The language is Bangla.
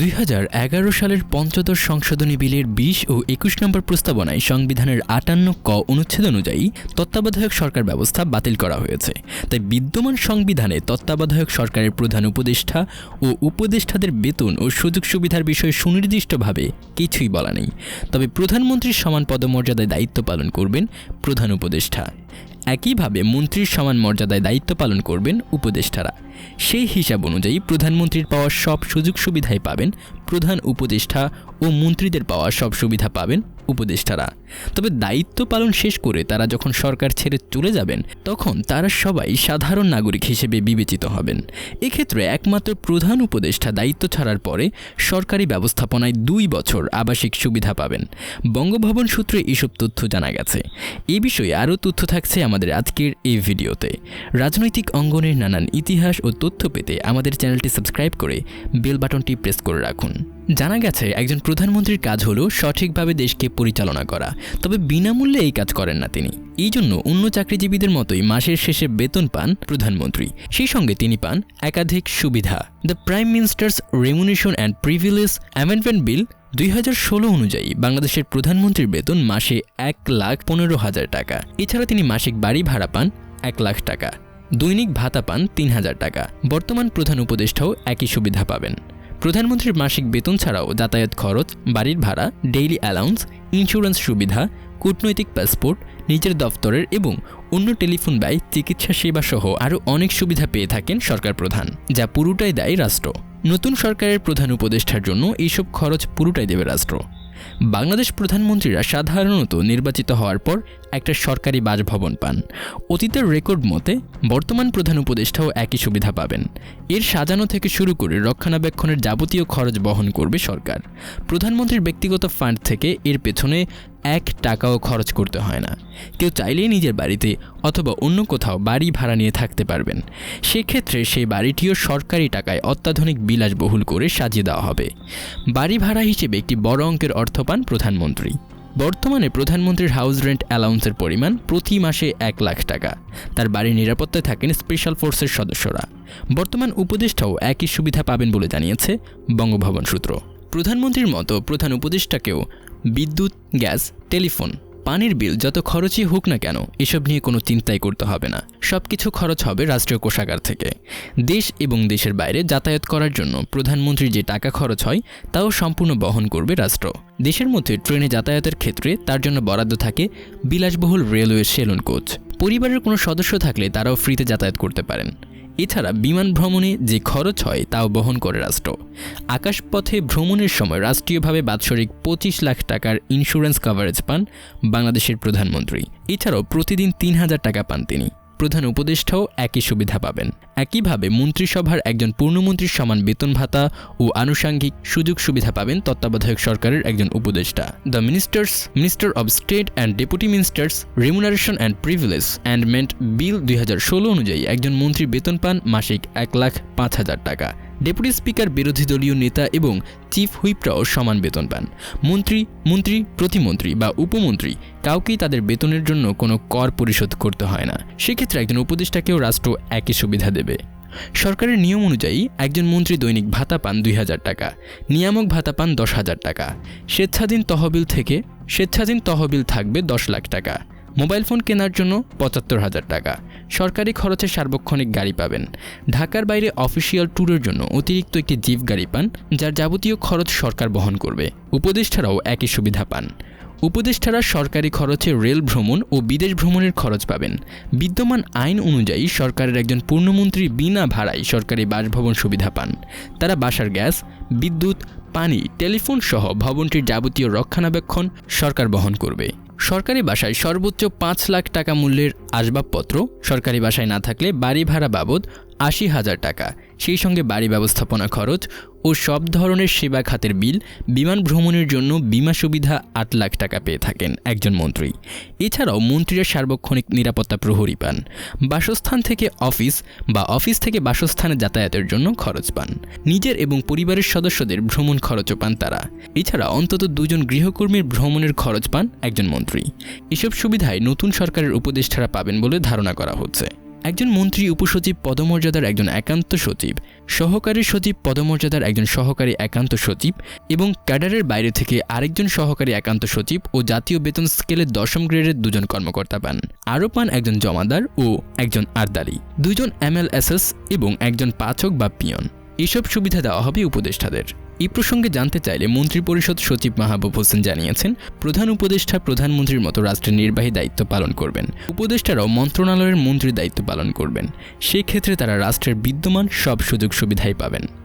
দুই হাজার এগারো সালের পঞ্চদশ সংশোধনী বিলের বিশ ও একুশ নম্বর প্রস্তাবনায় সংবিধানের আটান্ন ক অনুচ্ছেদ অনুযায়ী তত্ত্বাবধায়ক সরকার ব্যবস্থা বাতিল করা হয়েছে। তাই বিদ্যমান সংবিধানে তত্ত্বাবধায়ক সরকারের প্রধান উপদেষ্টা ও উপদেষ্টাদের বেতন ও সুযোগ সুবিধার বিষয়ে সুনির্দিষ্টভাবে কিছুই বলা নেই। তবে প্রধানমন্ত্রীর সমান পদমর্যাদায় দায়িত্ব পালন করবেন প্রধান উপদেষ্টা। একইভাবে মন্ত্রীর সমান মর্যাদায় দায়িত্ব পালন করবেন উপদেষ্টারা। সেই হিসাব অনুযায়ী প্রধানমন্ত্রীর পাওয়া সব সুযোগ সুবিধাই পাবেন প্রধান উপদেষ্টা ও মন্ত্রীদের পাওয়া সব সুবিধা পাবেন উপদেষ্টারা। তবে দায়িত্ব পালন শেষ করে তারা যখন সরকার ছেড়ে চলে যাবেন, তখন তারা সবাই সাধারণ নাগরিক হিসেবে বিবেচিত হবেন। এক্ষেত্রে একমাত্র প্রধান উপদেষ্টা দায়িত্ব ছাড়ার পরে সরকারি ব্যবস্থাপনায় দুই বছর আবাসিক সুবিধা পাবেন। বঙ্গভবন সূত্রে এসব তথ্য জানা গেছে। এ বিষয়ে আরও তথ্য থাকছে আমাদের আজকের এই ভিডিওতে। রাজনৈতিক অঙ্গনের নানান ইতিহাস ও তথ্য পেতে আমাদের চ্যানেলটি সাবস্ক্রাইব করে বেল বাটনটি প্রেস করে রাখুন। জানা গেছে, একজন প্রধানমন্ত্রীর কাজ হলো সঠিকভাবে দেশকে পরিচালনা করা, তবে বিনামূল্যে এই কাজ করেন না তিনি। এই জন্য অন্য চাকরিজীবীদের মতোই মাসের শেষে বেতন পান প্রধানমন্ত্রী। সেই সঙ্গে তিনি পান একাধিক সুবিধা। The prime minister's remuneration and privilege amendment bill দুই হাজার ষোলো অনুযায়ী বাংলাদেশের প্রধানমন্ত্রীর বেতন মাসে এক লাখ পনেরো হাজার টাকা। এছাড়া তিনি মাসিক বাড়ি ভাড়া পান এক লাখ টাকা। দৈনিক ভাতা পান তিন হাজার টাকা। বর্তমান প্রধান উপদেষ্টাও একই সুবিধা পাবেন। প্রধানমন্ত্রীর মাসিক বেতন ছাড়াও যাতায়াত খরচ, বাড়ির ভাড়া, ডেইলি অ্যালাউন্স, ইন্স্যুরেন্স সুবিধা, কূটনৈতিক পাসপোর্ট, নিজের দফতরের এবং অন্য টেলিফোন ব্যয়, চিকিৎসা সেবা সহ আরও অনেক সুবিধা পেয়ে থাকেন সরকার প্রধান, যা পুরোটাই দেয় রাষ্ট্র। নতুন সরকারের প্রধান উপদেষ্টার জন্য এইসব খরচ পুরোটাই দেবে রাষ্ট্র। বাংলাদেশ প্রধানমন্ত্রীরা সাধারণত নির্বাচিত হওয়ার পর একটা সরকারি বাসভবন পান। অতীতের রেকর্ড মতে, বর্তমান প্রধান উপদেষ্টাও একই সুবিধা পাবেন। এর সাজানো থেকে শুরু করে রক্ষণাবেক্ষণের যাবতীয় খরচ বহন করবে সরকার। প্রধানমন্ত্রীর ব্যক্তিগত ফান্ড থেকে এর পেছনে এক টাকাও খরচ করতে হয় না। কেউ চাইলেই নিজের বাড়িতে অথবা অন্য কোথাও বাড়ি ভাড়া নিয়ে থাকতে পারবেন। সেক্ষেত্রে সেই বাড়িটিও সরকারি টাকায় অত্যাধুনিক বিলাসবহুল করে সাজিয়ে দেওয়া হবে। বাড়ি ভাড়া হিসেবে একটি বড় অঙ্কের অর্থ পান প্রধানমন্ত্রী। বর্তমানে প্রধানমন্ত্রীর হাউস রেন্ট অ্যালাউন্সের পরিমাণ প্রতি মাসে এক লাখ টাকা। তার বাড়ির নিরাপত্তায় থাকেন স্পেশাল ফোর্সের সদস্যরা। বর্তমান উপদেষ্টাও একই সুবিধা পাবেন বলে জানিয়েছে বঙ্গভবন সূত্র। প্রধানমন্ত্রীর মতো প্রধান উপদেষ্টাকেও বিদ্যুৎ, গ্যাস, টেলিফোন পানির বিল যত খরচই হোক না কেন, এসব নিয়ে কোনো চিন্তাই করতে হবে না। সব কিছু খরচ হবে রাষ্ট্রীয় কোষাগার থেকে। দেশ এবং দেশের বাইরে যাতায়াত করার জন্য প্রধানমন্ত্রীর যে টাকা খরচ হয়, তাও সম্পূর্ণ বহন করবে রাষ্ট্র। দেশের মধ্যে ট্রেনে যাতায়াতের ক্ষেত্রে তার জন্য বরাদ্দ থাকে বিলাসবহুল রেলওয়ে সেলুন কোচ। পরিবারের কোনো সদস্য থাকলে তারাও ফ্রিতে যাতায়াত করতে পারেন। এছাড়া বিমান ভ্রমণে যে খরচ হয় তাও বহন করে রাষ্ট্র। আকাশপথে ভ্রমণের সময় রাষ্ট্রীয়ভাবে বাৎসরিক পঁচিশ লাখ টাকার ইন্স্যুরেন্স কভারেজ পান বাংলাদেশের প্রধানমন্ত্রী। এছাড়াও প্রতিদিন তিন হাজার টাকা পান তিনি। প্রধান উপদেষ্টাও একই সুবিধা পাবেন। একইভাবে মন্ত্রিসভার একজন পূর্ণমন্ত্রীর সমান বেতন ভাতা ও আনুষাঙ্গিক সুযোগ সুবিধা পাবেন তত্ত্বাবধায়ক সরকারের একজন উপদেষ্টা। The ministers, minister of state and deputy ministers, remuneration and privilege amendment bill দুই হাজার ষোলো অনুযায়ী একজন মন্ত্রী বেতন পান মাসিক এক লাখ পাঁচ হাজার টাকা। ডেপুটি স্পিকার, বিরোধী দলীয় নেতা এবং চিফ হুইপরাও সমান বেতন পান। মন্ত্রী মন্ত্রী, প্রতিমন্ত্রী বা উপমন্ত্রী কাউকেই তাদের বেতনের জন্য কোনো কর পরিশোধ করতে হয় না। সেক্ষেত্রে একজন উপদেষ্টাকেও রাষ্ট্র একই সুবিধা দেবে। সরকারের নিয়ম অনুযায়ী একজন মন্ত্রী দৈনিক ভাতা পান দুই হাজার টাকা, নিয়ামক ভাতা পান দশ হাজার টাকা, স্বেচ্ছাধীন তহবিল থেকে, স্বেচ্ছাধীন তহবিল থাকবে দশ লাখ টাকা। মোবাইল ফোন কেনার জন্য পঁচাত্তর হাজার টাকা। সরকারি খরচে সার্বক্ষণিক গাড়ি পাবেন। ঢাকার বাইরে অফিসিয়াল ট্যুরের জন্য অতিরিক্ত একটি জিপ গাড়ি পান, যার যাবতীয় খরচ সরকার বহন করবে। উপদেষ্টারাও একই সুবিধা পান। উপদেষ্টারা সরকারি খরচে রেল ভ্রমণ ও বিদেশ ভ্রমণের খরচ পাবেন। বিদ্যমান আইন অনুযায়ী সরকারের একজন পূর্ণমন্ত্রী বিনা ভাড়ায় সরকারি বাসভবন সুবিধা পান। তারা বাসার গ্যাস, বিদ্যুৎ, পানি, টেলিফোন সহ ভবনটির যাবতীয় রক্ষণাবেক্ষণ সরকার বহন করবে। সরকারি বাসায় সর্বোচ্চ পাঁচ লাখ টাকা মূল্যের আসবাবপত্র সরকারি বাসায় না থাকলে বাড়ি ভাড়া বাবদ আশি হাজার টাকা। সেই সঙ্গে বাড়ি ব্যবস্থাপনা খরচ ও সব ধরনের সেবা খাতের বিল, বিমান ভ্রমণের জন্য বিমা সুবিধা আট লাখ টাকা পেয়ে থাকেন একজন মন্ত্রী। এছাড়াও মন্ত্রীরা সার্বক্ষণিক নিরাপত্তা প্রহরী পান, বাসস্থান থেকে অফিস বা অফিস থেকে বাসস্থানে যাতায়াতের জন্য খরচ পান। নিজের এবং পরিবারের সদস্যদের ভ্রমণ খরচও পান তারা। এছাড়া অন্তত দুজন গৃহকর্মীর ভ্রমণের খরচ পান একজন মন্ত্রী। এসব সুবিধায় নতুন সরকারের উপদেষ্টারা পাবেন বলে ধারণা করা হচ্ছে। একজন মন্ত্রী উপসচিব পদমর্যাদার একজন একান্ত সচিব, সহকারী সচিব পদমর্যাদার একজন সহকারী একান্ত সচিব এবং ক্যাডারের বাইরে থেকে আরেকজন সহকারী একান্ত সচিব ও জাতীয় বেতন স্কেলের দশম গ্রেডের দুজন কর্মকর্তা পান। আরও পান একজন জমাদার ও একজন আরদারি। দুজন এমএলএসএস এবং একজন পাচক বা পিয়ন। এসব সুবিধা দেওয়া হবে উপদেষ্টাদের। এই প্রসঙ্গে জানতে চাইলে মন্ত্রিপরিষদ সচিব মাহবুব হোসেন জানিয়েছেন, প্রধান উপদেষ্টা প্রধানমন্ত্রীর মতো রাষ্ট্রের নির্বাহী দায়িত্ব পালন করবেন। উপদেষ্টারাও মন্ত্রণালয়ের মন্ত্রীর দায়িত্ব পালন করবেন। সেই ক্ষেত্রে তারা রাষ্ট্রের বিদ্যমান সব সুযোগ সুবিধাই পাবেন।